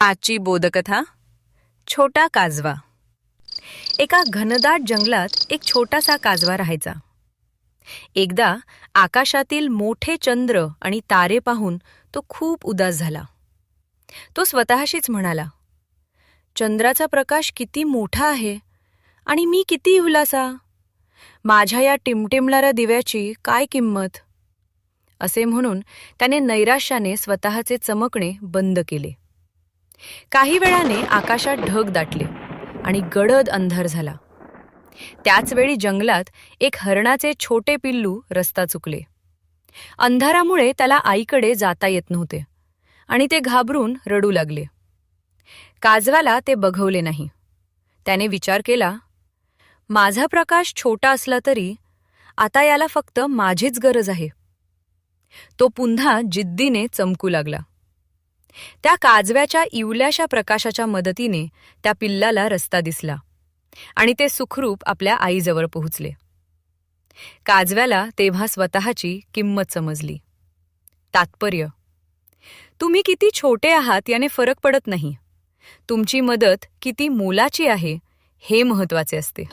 आजची बोधकथा छोटा काजवा. एका घनदाट जंगलात एक छोटासा काजवा राहायचा. एकदा आकाशातील मोठे चंद्र आणि तारे पाहून तो खूप उदास झाला. तो स्वतःशीच म्हणाला चंद्राचा प्रकाश किती मोठा आहे आणि मी किती उलासा. माझ्या या टिमटिमणाऱ्या दिव्याची काय किंमत? असे म्हणून त्याने नैराश्याने स्वतःचे चमकणे बंद केले. काही वेळाने आकाशात ढग दाटले आणि गडद अंधार झाला. त्याचवेळी जंगलात एक हरणाचे छोटे पिल्लू रस्ता चुकले. अंधारामुळे त्याला आईकडे जाता येत नव्हते आणि ते घाबरून रडू लागले. काजवाला ते बघवले नाही. त्याने विचार केला माझा प्रकाश छोटा असला तरी आता याला फक्त माझीच गरज आहे. तो पुन्हा जिद्दीने चमकू लागला. त्या काजव्याच्या इवल्याशा प्रकाशाच्या मदतीने त्या पिल्लाला रस्ता दिसला आणि ते सुखरूप आपल्या आईजवळ पोहोचले. काजव्याला तेव्हा स्वतःची किंमत समजली. तात्पर्य तुम्ही किती छोटे आहात याने फरक पडत नाही. तुमची मदत किती मोलाची आहे हे महत्त्वाचे असते.